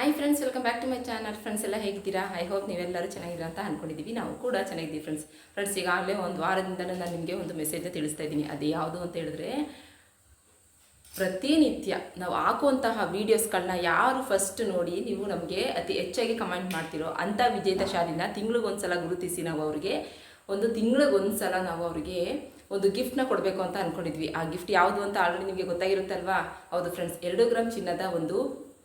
Hi friends welcome back to my channel friends ಎಲ್ಲ ಹೇಗಿದ್ದೀರಾ? I hope ನೀವೆಲ್ಲರೂ ಚೆನ್ನಾಗಿದ್ದೀರಾ ಅಂತ ಅಂದ್ಕೊಂಡಿದ್ದೀವಿ ನಾವು ಕೂಡ ಚೆನ್ನಾಗಿದ್ದೀವಿ ಫ್ರೆಂಡ್ಸ್ ಫ್ರೆಂಡ್ಸ್ ಈಗಾಗಲೇ ಒಂದು ವಾರದಿಂದ ನಾನು ನಿಮಗೆ ಒಂದು ಮೆಸೇಜ್ ತಿಳಿಸ್ತಾ ಇದ್ದೀನಿ. ಅದು ಯಾವುದು ಅಂತ ಹೇಳಿದ್ರೆ, ಪ್ರತಿನಿತ್ಯ ನಾವು ಹಾಕುವಂತಹ ವೀಡಿಯೋಸ್ಗಳನ್ನ ಯಾರು ಫಸ್ಟ್ ನೋಡಿ ನೀವು ನಮಗೆ ಅತಿ ಹೆಚ್ಚಾಗಿ ಕಮೆಂಟ್ ಮಾಡ್ತಿರೋ ಅಂಥ ವಿಜೇತ ಶಾಲಿನ ತಿಂಗಳಿಗೊಂದ್ಸಲ ಗುರುತಿಸಿ ನಾವು ಅವ್ರಿಗೆ ಒಂದು ತಿಂಗಳಿಗೊಂದ್ಸಲ ನಾವು ಅವ್ರಿಗೆ ಒಂದು ಗಿಫ್ಟ್ನ ಕೊಡಬೇಕು ಅಂತ ಅಂದ್ಕೊಂಡಿದ್ವಿ ಆ ಗಿಫ್ಟ್ ಯಾವುದು ಅಂತ ಆಲ್ರೆಡಿ ನಿಮಗೆ ಗೊತ್ತಾಗಿರುತ್ತಲ್ವಾ? ಹೌದು ಫ್ರೆಂಡ್ಸ್ ಎರಡು ಗ್ರಾಮ್ ಚಿನ್ನದ ಒಂದು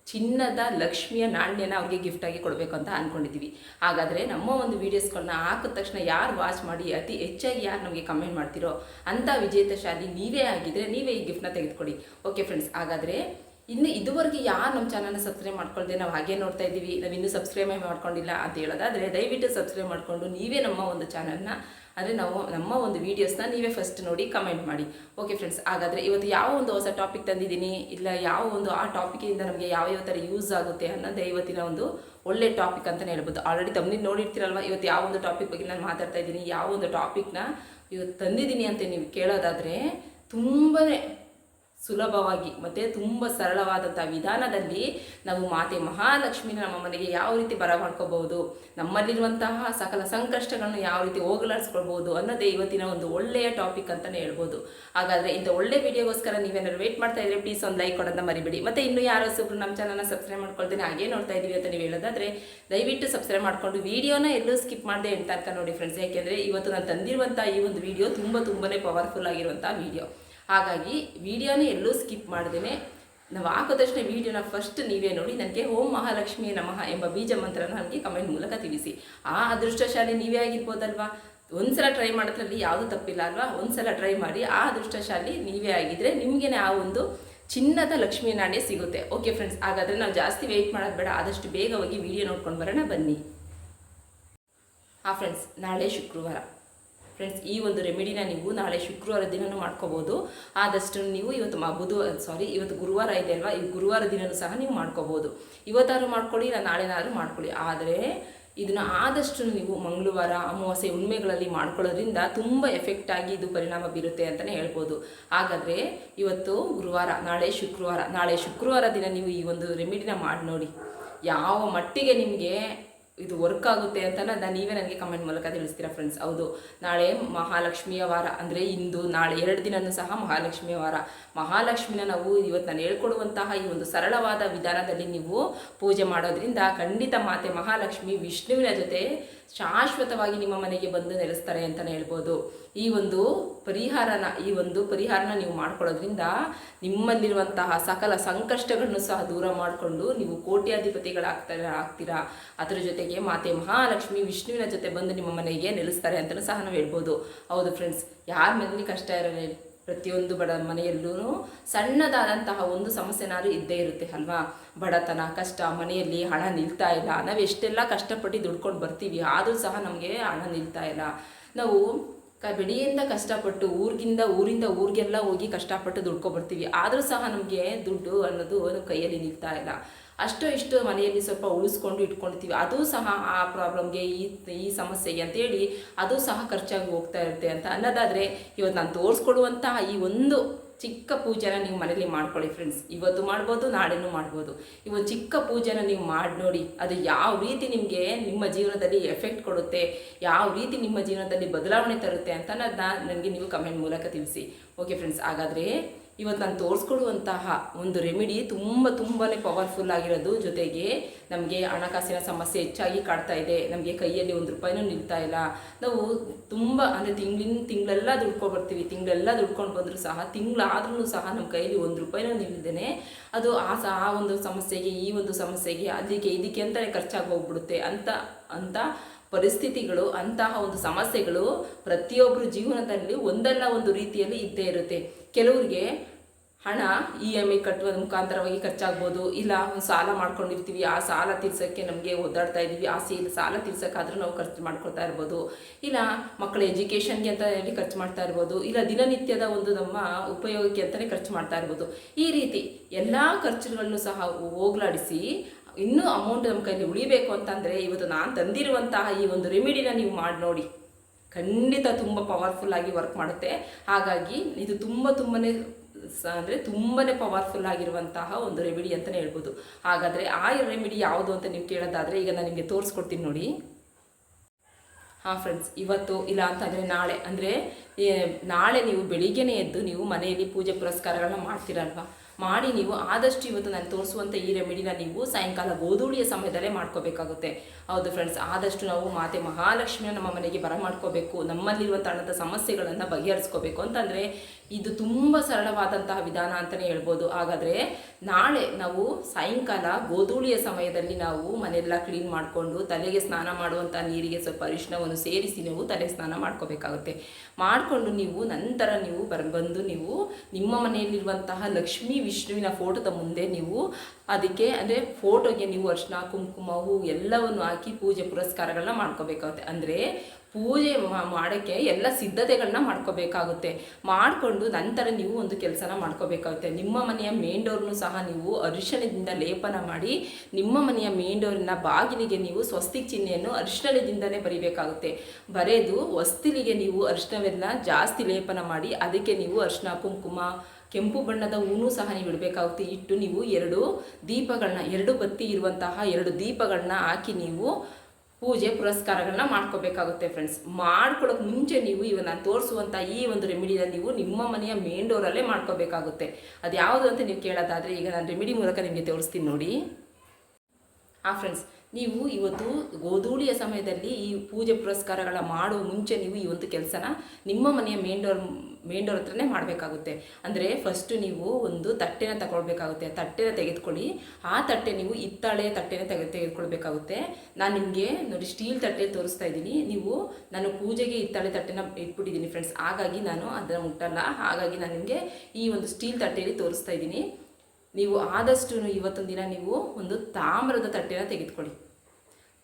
ಚಿನ್ನದ ಲಕ್ಷ್ಮಿಯ ನಾಣ್ಯನ ಅವ್ರಿಗೆ ಗಿಫ್ಟಾಗಿ ಕೊಡಬೇಕು ಅಂತ ಅಂದ್ಕೊಂಡಿದ್ದೀವಿ ಹಾಗಾದರೆ ನಮ್ಮ ಒಂದು ವೀಡಿಯೋಸ್ಗಳನ್ನ ಹಾಕಿದ ತಕ್ಷಣ ಯಾರು ವಾಚ್ ಮಾಡಿ ಅತಿ ಹೆಚ್ಚಾಗಿ ಯಾರು ನಮಗೆ ಕಮೆಂಟ್ ಮಾಡ್ತಿರೋ ಅಂಥ ವಿಜೇತ ಶಾಲಿ ನೀವೇ ಆಗಿದ್ದರೆ ನೀವೇ ಈ ಗಿಫ್ಟ್ನ ತೆಗೆದುಕೊಡಿ. ಓಕೆ ಫ್ರೆಂಡ್ಸ್ ಹಾಗಾದರೆ ಇನ್ನು ಇದುವರೆಗೆ ಯಾರು ನಮ್ಮ ಚಾನಲ್ನ ಸಬ್ಸ್ಕ್ರೈಬ್ ಮಾಡ್ಕೊಳ್ದೆ ನಾವು ಹಾಗೆ ನೋಡ್ತಾ ಇದ್ದೀವಿ. ನಾವು ಇನ್ನೂ ಸಬ್ಸ್ಕ್ರೈಬ್ ಮಾಡ್ಕೊಂಡಿಲ್ಲ ಅಂತ ಹೇಳೋದಾದರೆ ದಯವಿಟ್ಟು ಸಬ್ಸ್ಕ್ರೈಬ್ ಮಾಡಿಕೊಂಡು ನೀವೇ ನಮ್ಮ ಒಂದು ಚಾನಲ್ನ ಅಂದರೆ ನಾವು ನಮ್ಮ ಒಂದು ವೀಡಿಯೋಸ್ನ ನೀವೇ ಫಸ್ಟ್ ನೋಡಿ ಕಮೆಂಟ್ ಮಾಡಿ. ಓಕೆ ಫ್ರೆಂಡ್ಸ್ ಹಾಗಾದರೆ ಇವತ್ತು ಯಾವ ಒಂದು ಹೊಸ ಟಾಪಿಕ್ ತಂದಿದ್ದೀನಿ? ಇಲ್ಲ ಯಾವ ಒಂದು ಆ ಟಾಪಿಕಿಂದ ನಮಗೆ ಯಾವ ಯಾವ ಥರ ಯೂಸ್ ಆಗುತ್ತೆ ಅನ್ನೋದೇ ಇವತ್ತಿನ ಒಂದು ಒಳ್ಳೆ ಟಾಪಿಕ್ ಅಂತಲೇ ಹೇಳ್ಬೋದು. ಆಲ್ರೆಡಿ ತಮ್ಮನಿ ನೋಡಿರ್ತೀರಲ್ವ? ಇವತ್ತು ಯಾವ ಒಂದು ಟಾಪಿಕ್ ಬಗ್ಗೆ ನಾನು ಮಾತಾಡ್ತಾ ಇದ್ದೀನಿ, ಯಾವ ಒಂದು ಟಾಪಿಕ್ನ ಇವತ್ತು ತಂದಿದ್ದೀನಿ ಅಂತ ನೀವು ಕೇಳೋದಾದರೆ ತುಂಬಾ ಸುಲಭವಾಗಿ ಮತ್ತು ತುಂಬ ಸರಳವಾದಂಥ ವಿಧಾನದಲ್ಲಿ ನಾವು ಮಾತೆ ಮಹಾಲಕ್ಷ್ಮಿನ ನಮ್ಮ ಮನೆಗೆ ಯಾವ ರೀತಿ ಬರಮಾಡ್ಕೋಬಹುದು ನಮ್ಮಲ್ಲಿರುವಂತಹ ಸಕಲ ಸಂಕಷ್ಟಗಳನ್ನು ಯಾವ ರೀತಿ ಹೋಗಲಾಡಿಸ್ಕೊಳ್ಬೋದು ಅನ್ನೋದೇ ಇವತ್ತಿನ ಒಂದು ಒಳ್ಳೆಯ ಟಾಪಿಕ್ ಅಂತಲೇ ಹೇಳ್ಬೋದು. ಹಾಗಾದರೆ ಇಂಥ ಒಳ್ಳೆ ವಿಡಿಯೋಗೋಸ್ಕರ ನೀವೇನಾದ್ರು ವೇಟ್ ಮಾಡ್ತಾ ಇದ್ರೆ ಪ್ಲೀಸ್ ಒಂದು ಲೈಕ್ ಕೊಡೋದನ್ನ ಮರಿಬೇಡಿ. ಮತ್ತು ಇನ್ನು ಯಾರೋ ಸುಬ್ರು ನಮ್ಮ ಚಾನಲ್ನ ಸಬ್ಸ್ಕ್ರೈಬ್ ಮಾಡ್ಕೊಳ್ತೀನಿ, ಹಾಗೆ ನೋಡ್ತಾ ಇದ್ದೀವಿ ಅಂತ ನೀವು ಹೇಳೋದಾದರೆ, ದಯವಿಟ್ಟು ಸಬ್ಸ್ಕ್ರೈಬ್ ಮಾಡಿಕೊಂಡು ವಿಡಿಯೋನ ಎಲ್ಲೂ ಸ್ಕಿಪ್ ಮಾಡದೆ ಎಂತ ತನಕ ನೋಡಿ ಫ್ರೆಂಡ್ಸ್ ಯಾಕೆಂದರೆ ಇವತ್ತು ನಾನು ತಂದಿರುವಂಥ ಈ ಒಂದು ವಿಡಿಯೋ ತುಂಬ ತುಂಬನೇ ಪವರ್ಫುಲ್ ಆಗಿರುವಂಥ ವಿಡಿಯೋ ಹಾಗಾಗಿ ವಿಡಿಯೋನ ಎಲ್ಲೂ ಸ್ಕಿಪ್ ಮಾಡಿದ್ದೇನೆ ನಾವು ಹಾಕೋ ತಕ್ಷಣ ವಿಡಿಯೋನ ಫಸ್ಟ್ ನೀವೇ ನೋಡಿ, ನನಗೆ ಓಂ ಮಹಾಲಕ್ಷ್ಮಿ ನಮಃ ಎಂಬ ಬೀಜ ಮಂತ್ರನ ನನಗೆ ಕಮೆಂಟ್ ಮೂಲಕ ತಿಳಿಸಿ. ಆ ಅದೃಷ್ಟಶಾಲಿ ನೀವೇ ಆಗಿರ್ಬೋದಲ್ವಾ? ಒಂದ್ಸಲ ಟ್ರೈ ಮಾಡೋದ್ರಲ್ಲಿ ಯಾವುದೂ ತಪ್ಪಿಲ್ಲ ಅಲ್ವಾ? ಒಂದ್ಸಲ ಟ್ರೈ ಮಾಡಿ, ಆ ಅದೃಷ್ಟಶಾಲಿ ನೀವೇ ಆಗಿದ್ರೆ ನಿಮಗೇನೆ ಆ ಒಂದು ಚಿನ್ನದ ಲಕ್ಷ್ಮೀ ನಾಣ್ಯ ಸಿಗುತ್ತೆ. ಓಕೆ ಫ್ರೆಂಡ್ಸ್ ಹಾಗಾದರೆ ನಾವು ಜಾಸ್ತಿ ವೆಯ್ಟ್ ಮಾಡೋದು ಬೇಡ, ಆದಷ್ಟು ಬೇಗ ಹೋಗಿ ವಿಡಿಯೋ ನೋಡ್ಕೊಂಡು ಬರೋಣ, ಬನ್ನಿ. ಹಾಂ ಫ್ರೆಂಡ್ಸ್ ನಾಳೆ ಶುಕ್ರವಾರ. ಫ್ರೆಂಡ್ಸ್ ಈ ಒಂದು ರೆಮಿಡಿನ ನೀವು ನಾಳೆ ಶುಕ್ರವಾರ ದಿನನೂ ಮಾಡ್ಕೋಬೋದು. ಆದಷ್ಟು ನೀವು ಇವತ್ತು ಮಾ ಸಾರಿ ಇವತ್ತು ಗುರುವಾರ ಇದೆ ಅಲ್ವಾ? ಈ ಗುರುವಾರ ದಿನನೂ ಸಹ ನೀವು ಮಾಡ್ಕೋಬೋದು. ಇವತ್ತಾದ್ರೂ ಮಾಡ್ಕೊಳ್ಳಿ, ಇಲ್ಲ ನಾಳೆನಾದ್ರೂ ಮಾಡ್ಕೊಳ್ಳಿ. ಆದರೆ, ಇದನ್ನು ಆದಷ್ಟು ನೀವು ಮಂಗಳವಾರ, ಅಮಾವಾಸ್ಯೆ ಉಣ್ಮೆಗಳಲ್ಲಿ ಮಾಡ್ಕೊಳ್ಳೋದ್ರಿಂದ ತುಂಬ ಎಫೆಕ್ಟ್ ಆಗಿ ಇದು ಪರಿಣಾಮ ಬೀರುತ್ತೆ ಅಂತಲೇ ಹೇಳ್ಬೋದು. ಹಾಗಾದರೆ, ಇವತ್ತು ಗುರುವಾರ, ನಾಳೆ ಶುಕ್ರವಾರ ನಾಳೆ ಶುಕ್ರವಾರ ದಿನ ನೀವು ಈ ಒಂದು ರೆಮಿಡಿನ ಮಾಡಿ ನೋಡಿ. ಯಾವ ಮಟ್ಟಿಗೆ ನಿಮಗೆ ಇದು ವರ್ಕ್ ಆಗುತ್ತೆ ಅಂತ ನಾನು ನೀವೇ ನನಗೆ ಕಮೆಂಟ್ ಮೂಲಕ ತಿಳಿಸ್ತೀರಾ ಫ್ರೆಂಡ್ಸ್ ಹೌದು, ನಾಳೆ ಮಹಾಲಕ್ಷ್ಮಿಯ ವಾರ, ಅಂದರೆ ಇಂದು, ನಾಳೆ ಎರಡು ದಿನನೂ ಸಹ ಮಹಾಲಕ್ಷ್ಮಿಯ ವಾರ. ಮಹಾಲಕ್ಷ್ಮಿನ ನಾವು ಇವತ್ತು ನಾನು ಹೇಳ್ಕೊಡುವಂತಹ ಈ ಒಂದು ಸರಳವಾದ ವಿಧಾನದಲ್ಲಿ ನೀವು ಪೂಜೆ ಮಾಡೋದ್ರಿಂದ ಖಂಡಿತ ಮಾತೆ ಮಹಾಲಕ್ಷ್ಮಿ ವಿಷ್ಣುವಿನ ಜೊತೆ ಶಾಶ್ವತವಾಗಿ ನಿಮ್ಮ ಮನೆಗೆ ಬಂದು ನೆಲೆಸ್ತಾರೆ ಅಂತಲೇ ಹೇಳ್ಬೋದು. ಈ ಒಂದು ಪರಿಹಾರನ, ಈ ಒಂದು ಪರಿಹಾರನ ನೀವು ಮಾಡ್ಕೊಳ್ಳೋದ್ರಿಂದ ನಿಮ್ಮಲ್ಲಿರುವಂತಹ ಸಕಲ ಸಂಕಷ್ಟಗಳನ್ನು ಸಹ ದೂರ ಮಾಡಿಕೊಂಡು ನೀವು ಕೋಟ್ಯಾಧಿಪತಿಗಳಾಗ್ತಾರೆ, ಆಗ್ತೀರಾ? ಅದರ ಜೊತೆಗೆ ಮಾತೆ ಮಹಾಲಕ್ಷ್ಮಿ ವಿಷ್ಣುವಿನ ಜೊತೆ ಬಂದು ನಿಮ್ಮ ಮನೆಗೆ ನೆಲೆಸ್ತಾರೆ ಅಂತಲೂ ಸಹ ನಾವು ಹೇಳ್ಬೋದು. ಹೌದು ಫ್ರೆಂಡ್ಸ್ ಯಾರ ಮನೇಲಿ ಕಷ್ಟ ಇರೋಲ್ಲ ಪ್ರತಿಯೊಂದು ಬಡ ಮನೆಯಲ್ಲೂ ಸಣ್ಣದಾದಂತಹ ಒಂದು ಸಮಸ್ಯೆನಾದ್ರೂ ಇದ್ದೇ ಇರುತ್ತೆ ಅಲ್ವಾ? ಬಡತನ, ಕಷ್ಟ, ಮನೆಯಲ್ಲಿ ಹಣ ನಿಲ್ತಾ ಇಲ್ಲ. ನಾವು ಎಷ್ಟೆಲ್ಲ ಕಷ್ಟಪಟ್ಟು ದುಡ್ಕೊಂಡು ಬರ್ತೀವಿ, ಆದರೂ ಸಹ ನಮಗೆ ಹಣ ನಿಲ್ತಾ ಇಲ್ಲ. ನಾವು ಕ, ಬೆಳೆಯಿಂದ ಕಷ್ಟಪಟ್ಟು ಊರಿಗಿಂದ, ಊರಿಂದ ಊರಿಗೆಲ್ಲ ಹೋಗಿ ಕಷ್ಟಪಟ್ಟು ದುಡ್ಕೊಬರ್ತೀವಿ ಆದರೂ ಸಹ ನಮಗೆ ದುಡ್ಡು ಅನ್ನೋದು ಕೈಯಲ್ಲಿ ನಿಲ್ತಾ ಇಲ್ಲ. ಅಷ್ಟು ಇಷ್ಟು ಮನೆಯಲ್ಲಿ ಸ್ವಲ್ಪ ಉಳಿಸ್ಕೊಂಡು ಇಟ್ಕೊಂಡಿರ್ತೀವಿ. ಅದು ಸಹ ಆ ಪ್ರಾಬ್ಲಮ್ಗೆ ಈ ಈ ಸಮಸ್ಯೆಗೆ ಅಂತೇಳಿ ಅದು ಸಹ ಖರ್ಚಾಗಿ ಹೋಗ್ತಾ ಇರುತ್ತೆ ಅಂತ ಅನ್ನೋದಾದರೆ ಇವತ್ತು ನಾನು ತೋರಿಸ್ಕೊಡುವಂತಹ ಈ ಒಂದು ಚಿಕ್ಕ ಪೂಜೆನ ನೀವು ಮನೇಲಿ ಮಾಡ್ಕೊಳ್ಳಿ ಫ್ರೆಂಡ್ಸ್ ಇವತ್ತು ಮಾಡ್ಬೋದು, ನಾಳೆನೂ ಮಾಡ್ಬೋದು. ಒಂದು ಚಿಕ್ಕ ಪೂಜೆನ ನೀವು ಮಾಡಿ ನೋಡಿ, ಅದು ಯಾವ ರೀತಿ ನಿಮಗೆ ನಿಮ್ಮ ಜೀವನದಲ್ಲಿ ಎಫೆಕ್ಟ್ ಕೊಡುತ್ತೆ, ಯಾವ ರೀತಿ ನಿಮ್ಮ ಜೀವನದಲ್ಲಿ ಬದಲಾವಣೆ ತರುತ್ತೆ ಅಂತ ನನಗೆ ನೀವು ಕಮೆಂಟ್ ಮೂಲಕ ತಿಳಿಸಿ. ಓಕೆ ಫ್ರೆಂಡ್ಸ್ ಹಾಗಾದರೆ ಇವತ್ತು ನಾನು ತೋರಿಸ್ಕೊಡುವಂತಹ ಒಂದು ರೆಮಿಡಿ ತುಂಬ ತುಂಬಾ ಪವರ್ಫುಲ್ ಆಗಿರೋದು. ಜೊತೆಗೆ ನಮಗೆ ಹಣಕಾಸಿನ ಸಮಸ್ಯೆ ಹೆಚ್ಚಾಗಿ ಕಾಡ್ತಾ ಇದೆ. ನಮಗೆ ಕೈಯಲ್ಲಿ ಒಂದು ರೂಪಾಯಿನೂ ನಿಲ್ತಾ ಇಲ್ಲ. ನಾವು ತುಂಬ ಅಂದರೆ ತಿಂಗಳಿನ ತಿಂಗಳೆಲ್ಲ ದುಡ್ಕೊಬರ್ತೀವಿ. ತಿಂಗಳೆಲ್ಲ ದುಡ್ಕೊಂಡು ಬಂದರೂ ಸಹ ತಿಂಗಳಾದ್ರೂ ಸಹ ನಮ್ಮ ಕೈಯಲ್ಲಿ ಒಂದು ರೂಪಾಯಿನೂ ನಿಲ್ದೇನೆ ಅದು ಆ ಸಹ ಆ ಒಂದು ಸಮಸ್ಯೆಗೆ, ಈ ಒಂದು ಸಮಸ್ಯೆಗೆ ಅದಕ್ಕೆ ಇದಕ್ಕೆ ಅಂತಲೇ ಖರ್ಚಾಗಿ ಹೋಗ್ಬಿಡುತ್ತೆ. ಅಂತ ಅಂತ ಪರಿಸ್ಥಿತಿಗಳು, ಅಂತಹ ಒಂದು ಸಮಸ್ಯೆಗಳು ಪ್ರತಿಯೊಬ್ಬರ ಜೀವನದಲ್ಲಿ ಒಂದಲ್ಲ ಒಂದು ರೀತಿಯಲ್ಲಿ ಇದ್ದೇ ಇರುತ್ತೆ. ಕೆಲವರಿಗೆ ಹಣ ಇ ಎಂ ಐ ಕಟ್ಟುವ ಮುಖಾಂತರವಾಗಿ ಖರ್ಚಾಗ್ಬೋದು, ಇಲ್ಲ ಒಂದು ಸಾಲ ಮಾಡ್ಕೊಂಡಿರ್ತೀವಿ, ಆ ಸಾಲ ತೀರ್ಸೋಕ್ಕೆ ನಮಗೆ ಒದ್ದಾಡ್ತಾ ಇದ್ದೀವಿ ಆ ಸೀ ಸಾಲ ತೀರ್ಸೋಕ್ಕಾದ್ರೂ ನಾವು ಖರ್ಚು ಮಾಡ್ಕೊಳ್ತಾ ಇರ್ಬೋದು, ಇಲ್ಲ ಮಕ್ಕಳ ಎಜುಕೇಷನ್ಗೆ ಅಂತ ಹೇಳಿ ಖರ್ಚು ಮಾಡ್ತಾ ಇರ್ಬೋದು, ಇಲ್ಲ ದಿನನಿತ್ಯದ ಒಂದು ನಮ್ಮ ಉಪಯೋಗಕ್ಕೆ ಅಂತಲೇ ಖರ್ಚು ಮಾಡ್ತಾ ಇರ್ಬೋದು. ಈ ರೀತಿ ಎಲ್ಲ ಖರ್ಚುಗಳನ್ನು ಸಹ ಹೋಗ್ಲಾಡಿಸಿ, ಇನ್ನೂ ಅಮೌಂಟ್ ನಮ್ಮ ಕೈಲಿ ಉಳಿಬೇಕು ಅಂತಂದರೆ ಇವತ್ತು ನಾನು ತಂದಿರುವಂತಹ ಈ ಒಂದು ರೆಮಿಡಿನ ನೀವು ಮಾಡಿ ನೋಡಿ. ಖಂಡಿತ ತುಂಬ ಪವರ್ಫುಲ್ ಆಗಿ ವರ್ಕ್ ಮಾಡುತ್ತೆ. ಹಾಗಾಗಿ ಇದು ತುಂಬ ತುಂಬನೇ ಅಂದರೆ ತುಂಬಾ ಪವರ್ಫುಲ್ ಆಗಿರುವಂತಹ ಒಂದು ರೆಮಿಡಿ ಅಂತಲೇ ಹೇಳ್ಬೋದು. ಹಾಗಾದರೆ ಆ ರೆಮಿಡಿ ಯಾವುದು ಅಂತ ನೀವು ಕೇಳೋದಾದರೆ ಈಗ ನಾನು ನಿಮಗೆ ತೋರಿಸ್ಕೊಡ್ತೀನಿ ನೋಡಿ. ಹಾಂ ಫ್ರೆಂಡ್ಸ್ ಇವತ್ತು ಇಲ್ಲ ಅಂತಂದರೆ ನಾಳೆ, ಅಂದರೆ ನಾಳೆ ನೀವು ಬೆಳಿಗ್ಗೆನೇ ಎದ್ದು ನೀವು ಮನೆಯಲ್ಲಿ ಪೂಜೆ ಪುರಸ್ಕಾರಗಳನ್ನ ಮಾಡ್ತೀರಲ್ವಾ? ಮಾಡಿ ನೀವು ಆದಷ್ಟು ಇವತ್ತು ನಾನು ತೋರಿಸುವಂಥ ಈ ರೆಮಿಡಿನ ನೀವು ಸಾಯಂಕಾಲ ಗೋಧೂಳಿಯ ಸಮಯದಲ್ಲೇ ಮಾಡ್ಕೋಬೇಕಾಗುತ್ತೆ. ಹೌದು ಫ್ರೆಂಡ್ಸ್ ಆದಷ್ಟು ನಾವು ಮಾತೆ ಮಹಾಲಕ್ಷ್ಮಿಯ ನಮ್ಮ ಮನೆಗೆ ಬರ ಮಾಡ್ಕೋಬೇಕು ನಮ್ಮಲ್ಲಿರುವಂಥ ಹಣದ ಸಮಸ್ಯೆಗಳನ್ನು ಬಗೆಹರಿಸ್ಕೋಬೇಕು. ಅಂತಂದರೆ ಇದು ತುಂಬ ಸರಳವಾದಂತಹ ವಿಧಾನ ಅಂತಲೇ ಹೇಳ್ಬೋದು. ಹಾಗಾದರೆ ನಾಳೆ ನಾವು ಸಾಯಂಕಾಲ ಗೋಧೂಳಿಯ ಸಮಯದಲ್ಲಿ ನಾವು ಮನೆಯೆಲ್ಲ ಕ್ಲೀನ್ ಮಾಡಿಕೊಂಡು ತಲೆಗೆ ಸ್ನಾನ ಮಾಡುವಂಥ ನೀರಿಗೆ ಸ್ವಲ್ಪ ಅರಿಶಿನವನ್ನು ಸೇರಿಸಿ ನೀವು ತಲೆ ಸ್ನಾನ ಮಾಡ್ಕೋಬೇಕಾಗುತ್ತೆ. ಮಾಡಿಕೊಂಡು ನೀವು ನಂತರ ನೀವು ಬರ್, ಬಂದು ನೀವು ನಿಮ್ಮ ಮನೆಯಲ್ಲಿರುವಂತಹ ಲಕ್ಷ್ಮೀ ವಿಷ್ಣುವಿನ ಫೋಟೋದ ಮುಂದೆ ನೀವು ಅದಕ್ಕೆ ಅಂದರೆ ಫೋಟೋಗೆ ನೀವು ಅರ್ಶಿನ ಕುಂಕುಮ ಹೂ ಎಲ್ಲವನ್ನು ಹಾಕಿ ಪೂಜೆ ಪುರಸ್ಕಾರಗಳನ್ನ ಮಾಡ್ಕೋಬೇಕಾಗುತ್ತೆ. ಅಂದರೆ ಪೂಜೆ ಮಾಡೋಕ್ಕೆ ಎಲ್ಲ ಸಿದ್ಧತೆಗಳನ್ನ ಮಾಡ್ಕೋಬೇಕಾಗುತ್ತೆ. ಮಾಡಿಕೊಂಡು ನಂತರ ನೀವು ಒಂದು ಕೆಲಸನ ಮಾಡ್ಕೋಬೇಕಾಗುತ್ತೆ. ನಿಮ್ಮ ಮನೆಯ ಮೇನ್ ಡೋರ್ನು ಸಹ ನೀವು ಅರಿಶಿಣದಿಂದ ಲೇಪನ ಮಾಡಿ, ನಿಮ್ಮ ಮನೆಯ ಮೇಂಡೋರಿನ ಡೋರಿನ ಬಾಗಿಲಿಗೆ ನೀವು ಸ್ವಸ್ತಿಕ್ ಚಿಹ್ನೆಯನ್ನು ಅರಿಶಿಣದಿಂದಲೇ ಬರಿಬೇಕಾಗುತ್ತೆ. ಬರೆದು ಹೊಸ್ತಿಲಿಗೆ ನೀವು ಅರಿಶಿಣವೆಲ್ಲ ಜಾಸ್ತಿ ಲೇಪನ ಮಾಡಿ, ಅದಕ್ಕೆ ನೀವು ಅರಿಶಿಣ, ಕುಂಕುಮ, ಕೆಂಪು ಬಣ್ಣದ ಹೂನು ಸಹ ನೀವು ಇಡಬೇಕಾಗುತ್ತೆ. ಇಟ್ಟು ನೀವು ಎರಡು ದೀಪಗಳನ್ನ ಎರಡು ಬತ್ತಿ ಇರುವಂತಹ ಎರಡು ದೀಪಗಳನ್ನ ಹಾಕಿ ನೀವು ಪೂಜೆ ಪುರಸ್ಕಾರಗಳನ್ನ ಮಾಡ್ಕೋಬೇಕಾಗುತ್ತೆ ಫ್ರೆಂಡ್ಸ್ ಮಾಡ್ಕೊಳ್ಳೋಕೆ ಮುಂಚೆ ನೀವು ಇವ ನಾನು ತೋರಿಸುವಂಥ ಈ ಒಂದು ರೆಮಿಡಿನ ನೀವು ನಿಮ್ಮ ಮನೆಯ ಮೇನ್ ಡೋರಲ್ಲೇ ಮಾಡ್ಕೋಬೇಕಾಗುತ್ತೆ. ಅದು ಯಾವುದು ಅಂತ ನೀವು ಕೇಳೋದಾದರೆ ಈಗ ನಾನು ರೆಮಿಡಿ ಮೂಲಕ ನಿಮಗೆ ತೋರಿಸ್ತೀನಿ ನೋಡಿ. ಆ ಫ್ರೆಂಡ್ಸ್ ನೀವು ಇವತ್ತು ಗೋಧೂಳಿಯ ಸಮಯದಲ್ಲಿ ಈ ಪೂಜೆ ಪುರಸ್ಕಾರಗಳ ಮಾಡುವ ಮುಂಚೆ ನೀವು ಈ ಒಂದು ಕೆಲಸನ ನಿಮ್ಮ ಮನೆಯ ಮೇನ್ ಡೋರ್ ಮೇನ್ ಡೋರ್ ಹತ್ರನೇ ಮಾಡಬೇಕಾಗುತ್ತೆ. ಅಂದರೆ ಫಸ್ಟು ನೀವು ಒಂದು ತಟ್ಟೆನ ತಗೊಳ್ಬೇಕಾಗುತ್ತೆ. ತಟ್ಟೆನ ತೆಗೆದುಕೊಳ್ಳಿ. ಆ ತಟ್ಟೆ ನೀವು ಹಿತ್ತಾಳೆ ತಟ್ಟೆನ ತೆಗೆ ತೆಗೆದುಕೊಳ್ಬೇಕಾಗುತ್ತೆ. ನಾನು ನಿಮಗೆ ನೋಡಿ ಸ್ಟೀಲ್ ತಟ್ಟೆ ತೋರಿಸ್ತಾ ಇದ್ದೀನಿ. ನೀವು ನಾನು ಪೂಜೆಗೆ ಹಿತ್ತಾಳೆ ತಟ್ಟೆನ ಇಟ್ಬಿಟ್ಟಿದ್ದೀನಿ ಫ್ರೆಂಡ್ಸ್ ಹಾಗಾಗಿ ನಾನು ಅದನ್ನು ಮುಟ್ಟಲ್ಲ. ಹಾಗಾಗಿ ನಾನು ನಿಮಗೆ ಈ ಒಂದು ಸ್ಟೀಲ್ ತಟ್ಟೆಯಲ್ಲಿ ತೋರಿಸ್ತಾ ಇದ್ದೀನಿ. ನೀವು ಆದಷ್ಟು ಇವತ್ತೊಂದು ದಿನ ನೀವು ಒಂದು ತಾಮ್ರದ ತಟ್ಟೆನ ತೆಗೆದುಕೊಳ್ಳಿ.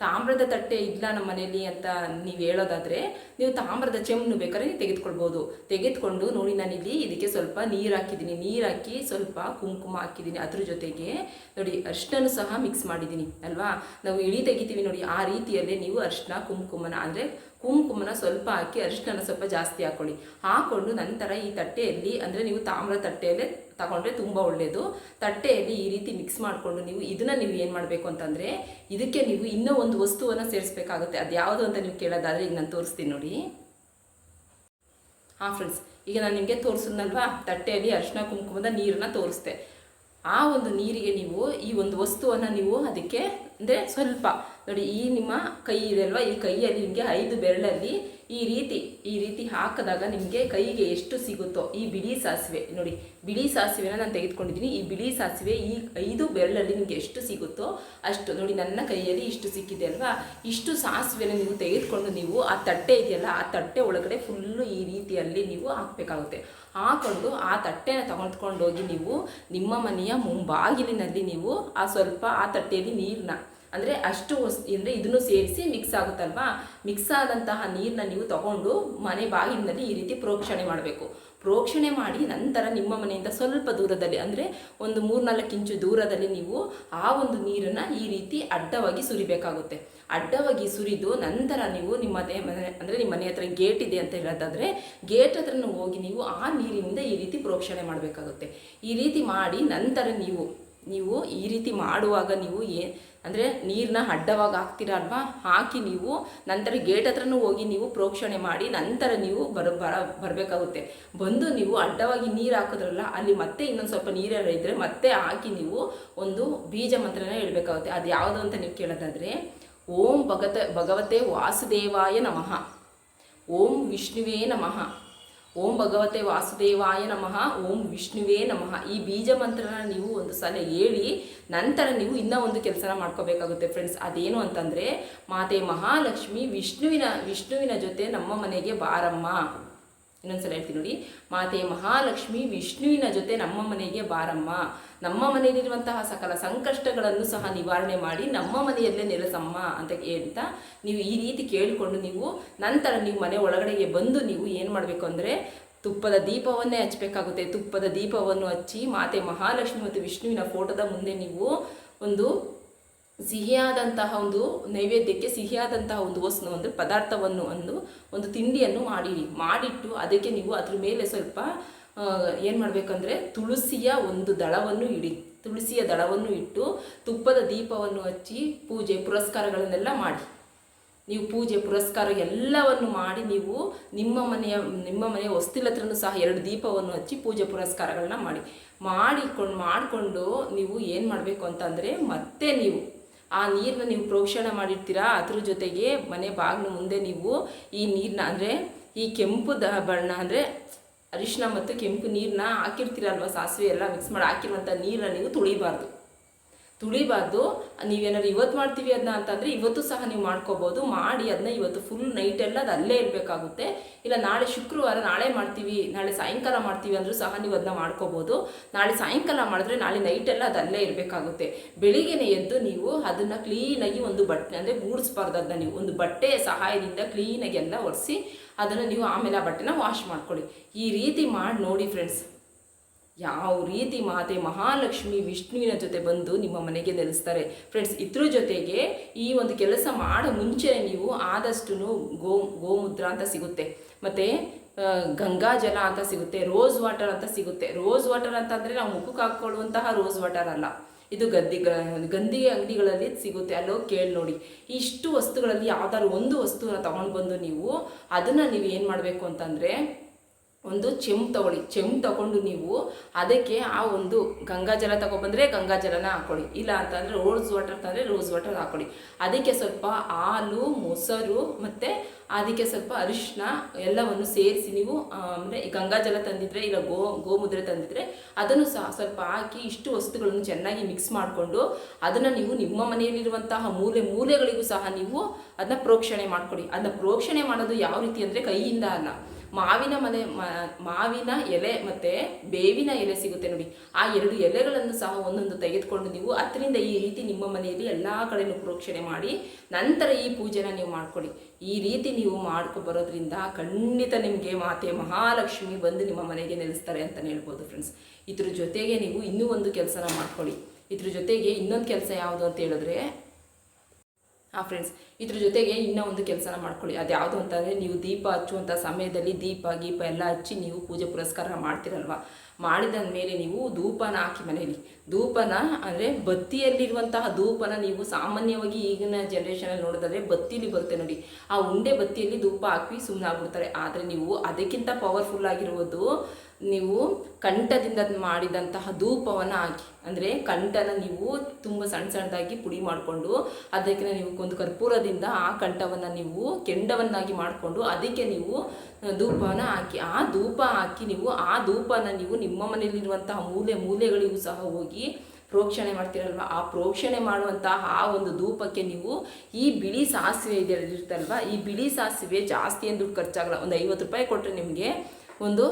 ತಾಮ್ರದ ತಟ್ಟೆ ಇಲ್ಲ ನಮ್ಮ ಮನೆಯಲ್ಲಿ ಅಂತ ನೀವು ಹೇಳೋದಾದರೆ, ನೀವು ತಾಮ್ರದ ಚೆಮ್ಮನ್ನು ಬೇಕಾದ್ರೆ ನೀವು ತೆಗೆದುಕೊಳ್ಬೋದು. ತೆಗೆದುಕೊಂಡು ನೋಡಿ ನಾನಿಲ್ಲಿ ಇದಕ್ಕೆ ಸ್ವಲ್ಪ ನೀರು ಹಾಕಿದ್ದೀನಿ. ನೀರು ಹಾಕಿ ಸ್ವಲ್ಪ ಕುಂಕುಮ ಹಾಕಿದ್ದೀನಿ. ಅದ್ರ ಜೊತೆಗೆ ನೋಡಿ ಅರ್ಶನ ಸಹ ಮಿಕ್ಸ್ ಮಾಡಿದ್ದೀನಿ, ಅಲ್ವಾ? ನಾವು ಇಳಿ ತೆಗಿತೀವಿ ನೋಡಿ, ಆ ರೀತಿಯಲ್ಲೇ ನೀವು ಅರ್ಶನ ಕುಂಕುಮನ, ಅಂದರೆ ಕುಂಕುಮನ ಸ್ವಲ್ಪ ಹಾಕಿ ಅರಿಶಿನ ಸ್ವಲ್ಪ ಜಾಸ್ತಿ ಹಾಕ್ಕೊಳ್ಳಿ ಹಾಕ್ಕೊಂಡು ನಂತರ ಈ ತಟ್ಟೆಯಲ್ಲಿ, ಅಂದರೆ ನೀವು ತಾಮ್ರ ತಟ್ಟೆಯಲ್ಲೇ ತಗೊಂಡ್ರೆ ತುಂಬ ಒಳ್ಳೆಯದು ತಟ್ಟೆಯಲ್ಲಿ ಈ ರೀತಿ ಮಿಕ್ಸ್ ಮಾಡಿಕೊಂಡು ನೀವು ಇದನ್ನು ನೀವು ಏನು ಮಾಡಬೇಕು ಅಂತಂದರೆ ಇದಕ್ಕೆ ನೀವು ಇನ್ನೂ ಒಂದು ವಸ್ತುವನ್ನು ಸೇರಿಸ್ಬೇಕಾಗುತ್ತೆ. ಅದು ಯಾವುದು ಅಂತ ನೀವು ಕೇಳೋದಾದರೆ ಈಗ ನಾನು ತೋರಿಸ್ತೀನಿ ನೋಡಿ. ಹಾಂ ಫ್ರೆಂಡ್ಸ್ ಈಗ ನಾನು ನಿಮಗೆ ತೋರಿಸಿದ್ನಲ್ವಾ? ತಟ್ಟೆಯಲ್ಲಿ ಅರಿಶಿನ ಕುಂಕುಮದ ನೀರನ್ನು ತೋರಿಸ್ದೆ. ಆ ಒಂದು ನೀರಿಗೆ ನೀವು ಈ ಒಂದು ವಸ್ತುವನ್ನು ನೀವು ಅದಕ್ಕೆ ಅಂದರೆ ಸ್ವಲ್ಪ ನೋಡಿ ಈ ನಿಮ್ಮ ಕೈ ಇದೆ ಅಲ್ವಾ? ಈ ಕೈಯಲ್ಲಿ ನಿಮಗೆ ಐದು ಬೆರಳಲ್ಲಿ ಈ ರೀತಿ ಈ ರೀತಿ ಹಾಕಿದಾಗ ನಿಮಗೆ ಕೈಗೆ ಎಷ್ಟು ಸಿಗುತ್ತೋ ಈ ಬಿಳಿ ಸಾಸಿವೆ ನೋಡಿ, ಬಿಳಿ ಸಾಸಿವೆನ ನಾನು ತೆಗೆದುಕೊಂಡಿದ್ದೀನಿ. ಈ ಬಿಳಿ ಸಾಸಿವೆ ಈ ಐದು ಬೆರಳಲ್ಲಿ ನಿಮಗೆ ಎಷ್ಟು ಸಿಗುತ್ತೋ ಅಷ್ಟು ನೋಡಿ ನನ್ನ ಕೈಯಲ್ಲಿ ಇಷ್ಟು ಸಿಕ್ಕಿದೆ ಅಲ್ವಾ? ಇಷ್ಟು ಸಾಸಿವೆನ ನೀವು ತೆಗೆದುಕೊಂಡು ನೀವು ಆ ತಟ್ಟೆ ಇದೆಯಲ್ಲ, ಆ ತಟ್ಟೆ ಒಳಗಡೆ ಫುಲ್ಲು ಈ ರೀತಿಯಲ್ಲಿ ನೀವು ಹಾಕಬೇಕಾಗುತ್ತೆ. ಹಾಕೊಂಡು ಆ ತಟ್ಟೆನ ತಗೊಂಡ್ಕೊಂಡೋಗಿ ನೀವು ನಿಮ್ಮ ಮನೆಯ ಮುಂಬಾಗಿಲಿನಲ್ಲಿ ನೀವು ಆ ಸ್ವಲ್ಪ ಆ ತಟ್ಟೆಯಲ್ಲಿ ನೀರನ್ನ ಅಂದರೆ ಅಷ್ಟು ಅಂದರೆ ಇದನ್ನು ಸೇರಿಸಿ ಮಿಕ್ಸ್ ಆಗುತ್ತಲ್ವಾ? ಮಿಕ್ಸ್ ಆದಂತಹ ನೀರನ್ನ ನೀವು ತಗೊಂಡು ಮನೆ ಬಾಗಿಲಿನಲ್ಲಿ ಈ ರೀತಿ ಪ್ರೋಕ್ಷಣೆ ಮಾಡಬೇಕು. ಪ್ರೋಕ್ಷಣೆ ಮಾಡಿ ನಂತರ ನಿಮ್ಮ ಮನೆಯಿಂದ ಸ್ವಲ್ಪ ದೂರದಲ್ಲಿ, ಅಂದರೆ ಒಂದು ಮೂರ್ನಾಲ್ಕು ಇಂಚು ದೂರದಲ್ಲಿ ನೀವು ಆ ಒಂದು ನೀರನ್ನು ಈ ರೀತಿ ಅಡ್ಡವಾಗಿ ಸುರಿಬೇಕಾಗುತ್ತೆ. ಅಡ್ಡವಾಗಿ ಸುರಿದು ನಂತರ ನೀವು ನಿಮ್ಮ ಮನೆ, ಅಂದರೆ ನಿಮ್ಮ ಮನೆ ಹತ್ರ ಗೇಟ್ ಇದೆ ಅಂತ ಹೇಳೋದಾದರೆ, ಗೇಟ್ ಹತ್ರನೂ ಹೋಗಿ ನೀವು ಆ ನೀರಿನಿಂದ ಈ ರೀತಿ ಪ್ರೋಕ್ಷಣೆ ಮಾಡಬೇಕಾಗುತ್ತೆ. ಈ ರೀತಿ ಮಾಡಿ ನಂತರ ನೀವು ನೀವು ಈ ರೀತಿ ಮಾಡುವಾಗ ನೀವು ಏ, ಅಂದರೆ ನೀರನ್ನ ಅಡ್ಡವಾಗಿ ಹಾಕ್ತೀರ ಅಲ್ವಾ? ಹಾಕಿ ನೀವು ನಂತರ ಗೇಟ್ ಹತ್ರನೂ ಹೋಗಿ ನೀವು ಪ್ರೋಕ್ಷಣೆ ಮಾಡಿ ನಂತರ ನೀವು ಬರ ಬರ, ಬರಬೇಕಾಗುತ್ತೆ. ಬಂದು ನೀವು ಅಡ್ಡವಾಗಿ ನೀರು ಹಾಕಿದ್ರಲ್ಲ, ಅಲ್ಲಿ ಮತ್ತೆ ಇನ್ನೊಂದು ಸ್ವಲ್ಪ ನೀರೆಲ್ಲ ಇದ್ದರೆ ಮತ್ತೆ ಹಾಕಿ ನೀವು ಒಂದು ಬೀಜ ಮಂತ್ರನ ಹೇಳಬೇಕಾಗುತ್ತೆ. ಅದು ಯಾವುದು ಅಂತ ನೀವು ಕೇಳೋದಾದರೆ, ಓಂ ಭಗತ, ಭಗವತೆ ವಾಸುದೇವಾಯ ನಮಃ. ಓಂ ವಿಷ್ಣುವೇ ನಮಃ. ಓಂ ಭಗವತೆ ವಾಸುದೇವಾಯ ನಮಃ, ಓಂ ವಿಷ್ಣುವೇ ನಮಃ. ಈ ಬೀಜ ಮಂತ್ರನ ನೀವು ಒಂದು ಸಲ ಹೇಳಿ, ನಂತರ ನೀವು ಇನ್ನೂ ಒಂದು ಕೆಲಸನ ಮಾಡ್ಕೋಬೇಕಾಗುತ್ತೆ ಫ್ರೆಂಡ್ಸ್ ಅದೇನು ಅಂತಂದರೆ, ಮಾತೆ ಮಹಾಲಕ್ಷ್ಮಿ ವಿಷ್ಣುವಿನ ವಿಷ್ಣುವಿನ ಜೊತೆ ನಮ್ಮ ಮನೆಗೆ ಬಾರಮ್ಮ. ಇನ್ನೊಂದ್ಸಲ ಹೇಳ್ತೀನಿ ನೋಡಿ, ಮಾತೆ ಮಹಾಲಕ್ಷ್ಮಿ ವಿಷ್ಣುವಿನ ಜೊತೆ ನಮ್ಮ ಮನೆಗೆ ಬಾರಮ್ಮ. ನಮ್ಮ ಮನೆಯಲ್ಲಿರುವಂತಹ ಸಕಲ ಸಂಕಷ್ಟಗಳನ್ನು ಸಹ ನಿವಾರಣೆ ಮಾಡಿ ನಮ್ಮ ಮನೆಯಲ್ಲೇ ನೆಲೆಸಮ್ಮ ಅಂತ ಹೇಳ್ತ ನೀವು ಈ ರೀತಿ ಕೇಳಿಕೊಂಡು ನೀವು ನಂತರ ನೀವು ಮನೆ ಒಳಗಡೆಗೆ ಬಂದು ನೀವು ಏನು ಮಾಡಬೇಕು ಅಂದರೆ ತುಪ್ಪದ ದೀಪವನ್ನೇ ಹಚ್ಚಬೇಕಾಗುತ್ತೆ ತುಪ್ಪದ ದೀಪವನ್ನು ಹಚ್ಚಿ ಮಾತೆ ಮಹಾಲಕ್ಷ್ಮಿ ಮತ್ತು ವಿಷ್ಣುವಿನ ಫೋಟೋದ ಮುಂದೆ ನೀವು ಒಂದು ಸಿಹಿಯಾದಂತಹ ಒಂದು ನೈವೇದ್ಯಕ್ಕೆ ಸಿಹಿಯಾದಂತಹ ಒಂದು ವಸ್ತು, ಅಂದರೆ ಪದಾರ್ಥವನ್ನು ಒಂದು ಒಂದು ತಿಂಡಿಯನ್ನು ಮಾಡಿರಿ. ಮಾಡಿಟ್ಟು ಅದಕ್ಕೆ ನೀವು ಅದ್ರ ಮೇಲೆ ಸ್ವಲ್ಪ ಏನು ಮಾಡಬೇಕಂದ್ರೆ ತುಳಸಿಯ ಒಂದು ದಳವನ್ನು ಇಡಿ. ತುಳಸಿಯ ದಳವನ್ನು ಇಟ್ಟು ತುಪ್ಪದ ದೀಪವನ್ನು ಹಚ್ಚಿ ಪೂಜೆ, ಪುರಸ್ಕಾರಗಳನ್ನೆಲ್ಲ ಮಾಡಿ. ನೀವು ಪೂಜೆ, ಪುರಸ್ಕಾರ ಎಲ್ಲವನ್ನು ಮಾಡಿ ನೀವು ನಿಮ್ಮ ಮನೆಯ ನಿಮ್ಮ ಮನೆಯ ವಸ್ತಿಲತ್ರನೂ ಸಹ ಎರಡು ದೀಪವನ್ನು ಹಚ್ಚಿ ಪೂಜೆ, ಪುರಸ್ಕಾರಗಳನ್ನ ಮಾಡಿ. ಮಾಡಿಕೊಂಡು ಮಾಡಿಕೊಂಡು ನೀವು ಏನು ಮಾಡಬೇಕು ಅಂತಂದರೆ ಮತ್ತೆ ನೀವು ಆ ನೀರನ್ನ ನೀವು ಪ್ರೋಕ್ಷಣ ಮಾಡಿರ್ತೀರಾ, ಅದ್ರ ಜೊತೆಗೆ ಮನೆ ಬಾಗಿಲು ಮುಂದೆ ನೀವು ಈ ನೀರನ್ನ ಅಂದರೆ ಈ ಕೆಂಪು ದ ಬಣ್ಣ ಅಂದರೆ ಅರಿಶಿನ ಮತ್ತು ಕೆಂಪು ನೀರನ್ನ ಹಾಕಿರ್ತೀರಲ್ವ ಸಾಸಿವೆ ಎಲ್ಲ ಮಿಕ್ಸ್ ಮಾಡಿ ಹಾಕಿರುವಂಥ ನೀರನ್ನ ನೀವು ತುಳಿಬಾರ್ದು. ತುಳಿಬಾರ್ದು. ನೀವೇನಾದ್ರು ಇವತ್ತು ಮಾಡ್ತೀವಿ ಅದನ್ನ ಅಂತಂದರೆ ಇವತ್ತು ಸಹ ನೀವು ಮಾಡ್ಕೋಬೋದು. ಮಾಡಿ ಅದನ್ನ ಇವತ್ತು ಫುಲ್ ನೈಟ್ ಎಲ್ಲ ಅದು ಅಲ್ಲೇ ಇರಬೇಕಾಗುತ್ತೆ. ಇಲ್ಲ, ನಾಳೆ ಶುಕ್ರವಾರ ನಾಳೆ ಮಾಡ್ತೀವಿ, ನಾಳೆ ಸಾಯಂಕಾಲ ಮಾಡ್ತೀವಿ ಅಂದರೂ ಸಹ ನೀವು ಅದನ್ನ ಮಾಡ್ಕೋಬೋದು. ನಾಳೆ ಸಾಯಂಕಾಲ ಮಾಡಿದ್ರೆ ನಾಳೆ ನೈಟ್ ಎಲ್ಲ ಅದು ಅಲ್ಲೇ ಇರಬೇಕಾಗುತ್ತೆ. ಬೆಳಿಗ್ಗೆನೆ ಎದ್ದು ನೀವು ಅದನ್ನು ಕ್ಲೀನಾಗಿ ಒಂದು ಬಟ್ಟೆ ಅಂದರೆ ಗೂಡಿಸ್ಬಾರ್ದು ಅದನ್ನ ನೀವು. ಒಂದು ಬಟ್ಟೆಯ ಸಹಾಯದಿಂದ ಕ್ಲೀನಾಗಿ ಎಲ್ಲ ಒರೆಸಿ ಅದನ್ನು ನೀವು ಆಮೇಲೆ ಆ ಬಟ್ಟೆನ ವಾಶ್ ಮಾಡ್ಕೊಳ್ಳಿ. ಈ ರೀತಿ ಮಾಡಿ ನೋಡಿ ಫ್ರೆಂಡ್ಸ್ ಯಾವ ರೀತಿ ಮಾತೆ ಮಹಾಲಕ್ಷ್ಮಿ ವಿಷ್ಣುವಿನ ಜೊತೆ ಬಂದು ನಿಮ್ಮ ಮನೆಗೆ ನೆಲೆಸ್ತಾರೆ. ಫ್ರೆಂಡ್ಸ್ ಇದ್ರ ಜೊತೆಗೆ ಈ ಒಂದು ಕೆಲಸ ಮಾಡೋ ಮುಂಚೆ ನೀವು ಆದಷ್ಟು ಗೋ, ಗೋಮೂತ್ರ ಅಂತ ಸಿಗುತ್ತೆ. ಮತ್ತು ಗಂಗಾ ಜಲ ಅಂತ ಸಿಗುತ್ತೆ ರೋಸ್ ವಾಟರ್ ಅಂತ ಸಿಗುತ್ತೆ. ರೋಸ್ ವಾಟರ್ ಅಂತಂದರೆ ನಾವು ಮುಖಕ್ಕೆ ಹಾಕ್ಕೊಳ್ಳುವಂತಹ ರೋಸ್ ವಾಟರ್ ಅಲ್ಲ. ಇದು ಗದ್ದಿ ಗಂದಿ ಅಂಗಡಿಗಳಲ್ಲಿ ಸಿಗುತ್ತೆ. ಅಲ್ಲೋ, ಕೇಳಿ ನೋಡಿ. ಇಷ್ಟು ವಸ್ತುಗಳಲ್ಲಿ ಯಾವ್ದಾದ್ರು ಒಂದು ವಸ್ತುನ ತಗೊಂಡು ಬಂದು ನೀವು ಅದನ್ನು ನೀವು ಏನು ಮಾಡಬೇಕು ಅಂತಂದರೆ ಒಂದು ಚೆಂಬು ತಗೊಳ್ಳಿ, ಚೆಂಬು ತಗೊಂಡು ನೀವು ಅದಕ್ಕೆ ಆ ಒಂದು ಗಂಗಾ ಜಲ ತಗೊಬಂದರೆ ಗಂಗಾ ಜಲನ ಹಾಕೊಳ್ಳಿ. ಇಲ್ಲ ಅಂತಂದರೆ ರೋಸ್ ವಾಟರ್ ತಂದರೆ ರೋಸ್ ವಾಟರ್ ಹಾಕೊಳ್ಳಿ. ಅದಕ್ಕೆ ಸ್ವಲ್ಪ ಹಾಲು, ಮೊಸರು ಮತ್ತು ಅದಕ್ಕೆ ಸ್ವಲ್ಪ ಅರಿಶಿನ ಎಲ್ಲವನ್ನು ಸೇರಿಸಿ ನೀವು ಅಂದರೆ ಗಂಗಾ ಜಲ ತಂದಿದ್ರೆ ಇಲ್ಲ ಗೋ ಗೋಮುದ್ರೆ ತಂದಿದ್ರೆ ಅದನ್ನು ಸಹ ಸ್ವಲ್ಪ ಹಾಕಿ ಇಷ್ಟು ವಸ್ತುಗಳನ್ನು ಚೆನ್ನಾಗಿ ಮಿಕ್ಸ್ ಮಾಡಿಕೊಂಡು ಅದನ್ನು ನೀವು ನಿಮ್ಮ ಮನೆಯಲ್ಲಿರುವಂತಹ ಮೂಲೆ ಮೂಲೆಗಳಿಗೂ ಸಹ ನೀವು ಅದನ್ನ ಪ್ರೋಕ್ಷಣೆ ಮಾಡ್ಕೊಡಿ. ಅದನ್ನ ಪ್ರೋಕ್ಷಣೆ ಮಾಡೋದು ಯಾವ ರೀತಿ ಅಂದರೆ ಕೈಯಿಂದ ಅಲ್ಲ. ಮಾವಿನ ಮನೆ ಮಾವಿನ ಎಲೆ ಮತ್ತು ಬೇವಿನ ಎಲೆ ಸಿಗುತ್ತೆ ನೋಡಿ. ಆ ಎರಡು ಎಲೆಗಳನ್ನು ಸಹ ಒಂದೊಂದು ತೆಗೆದುಕೊಂಡು ನೀವು ಅದರಿಂದ ಈ ರೀತಿ ನಿಮ್ಮ ಮನೆಯಲ್ಲಿ ಎಲ್ಲ ಕಡೆಯೂ ಪ್ರೋಕ್ಷಣೆ ಮಾಡಿ, ನಂತರ ಈ ಪೂಜೆನ ನೀವು ಮಾಡ್ಕೊಳ್ಳಿ. ಈ ರೀತಿ ನೀವು ಮಾಡ್ಕೊ ಬರೋದ್ರಿಂದ ಖಂಡಿತ ನಿಮಗೆ ಮಾತೆ ಮಹಾಲಕ್ಷ್ಮಿ ಬಂದು ನಿಮ್ಮ ಮನೆಗೆ ನೆಲೆಸ್ತಾರೆ ಅಂತಲೇ ಹೇಳ್ಬೋದು ಫ್ರೆಂಡ್ಸ್ ಇದ್ರ ಜೊತೆಗೆ ನೀವು ಇನ್ನೂ ಒಂದು ಕೆಲಸನ ಮಾಡ್ಕೊಳ್ಳಿ. ಇದ್ರ ಜೊತೆಗೆ ಇನ್ನೊಂದು ಕೆಲಸ ಯಾವುದು ಅಂತ ಹೇಳಿದ್ರೆ ಹಾಂ ಫ್ರೆಂಡ್ಸ್ ಇದ್ರ ಜೊತೆಗೆ ಇನ್ನೂ ಒಂದು ಕೆಲಸನ ಮಾಡ್ಕೊಳ್ಳಿ. ಅದು ಯಾವುದು ಅಂತಂದರೆ ನೀವು ದೀಪ ಹಚ್ಚುವಂಥ ಸಮಯದಲ್ಲಿ ದೀಪ, ಗೀಪ ಎಲ್ಲ ಹಚ್ಚಿ ನೀವು ಪೂಜೆ ಪುರಸ್ಕಾರ ಮಾಡ್ತಿರಲ್ವ? ಮಾಡಿದ ಮೇಲೆ ನೀವು ಧೂಪನ ಹಾಕಿ ಮನೆಯಲ್ಲಿ ಧೂಪನ ಅಂದರೆ ಬತ್ತಿಯಲ್ಲಿರುವಂತಹ ಧೂಪನ ನೀವು ಸಾಮಾನ್ಯವಾಗಿ ಈಗಿನ ಜನ್ರೇಷನಲ್ಲಿ ನೋಡೋದಾದ್ರೆ ಬತ್ತಿಲಿ ಬರುತ್ತೆ ನೋಡಿ. ಆ ಉಂಡೆ ಬತ್ತಿಯಲ್ಲಿ ಧೂಪ ಹಾಕಿ ಸುಮ್ಮನೆ ಆಗ್ಬಿಡ್ತಾರೆ ಆದರೆ ನೀವು ಅದಕ್ಕಿಂತ ಪವರ್ಫುಲ್ ಆಗಿರುವುದು ನೀವು ಕಂಠದಿಂದ ಮಾಡಿದಂತಹ ಧೂಪವನ್ನು ಹಾಕಿ. ಅಂದರೆ ಕಂಠನ ನೀವು ತುಂಬ ಸಣ್ಣ ಸಣ್ಣದಾಗಿ ಪುಡಿ ಮಾಡಿಕೊಂಡು, ಅದಕ್ಕೆ ನೀವು ಒಂದು ಕರ್ಪೂರದಿಂದ ಆ ಕಂಠವನ್ನು ನೀವು ಕೆಂಡವನ್ನಾಗಿ ಮಾಡಿಕೊಂಡು, ಅದಕ್ಕೆ ನೀವು ಧೂಪವನ್ನು ಹಾಕಿ. ಆ ಧೂಪ ಹಾಕಿ ನೀವು, ಆ ಧೂಪನ ನೀವು ನಿಮ್ಮ ಮನೆಯಲ್ಲಿರುವಂತಹ ಮೂಲೆ ಮೂಲೆಗಳಿಗೂ ಸಹ ಹೋಗಿ ಪ್ರೋಕ್ಷಣೆ ಮಾಡ್ತೀರಲ್ವ? ಆ ಪ್ರೋಕ್ಷಣೆ ಮಾಡುವಂತಹ ಆ ಒಂದು ಧೂಪಕ್ಕೆ ನೀವು ಈ ಬಿಳಿ ಸಾಸಿವೆ ಇದೆ ಇರುತ್ತಲ್ವ ಈ ಬಿಳಿ ಸಾಸಿವೆ ಜಾಸ್ತಿ ಏನು ದುಡ್ಡು ಖರ್ಚಾಗಲ್ಲ. ಒಂದು ಐವತ್ತು ರೂಪಾಯಿ ಕೊಟ್ಟರೆ ನಿಮಗೆ ಒಂದು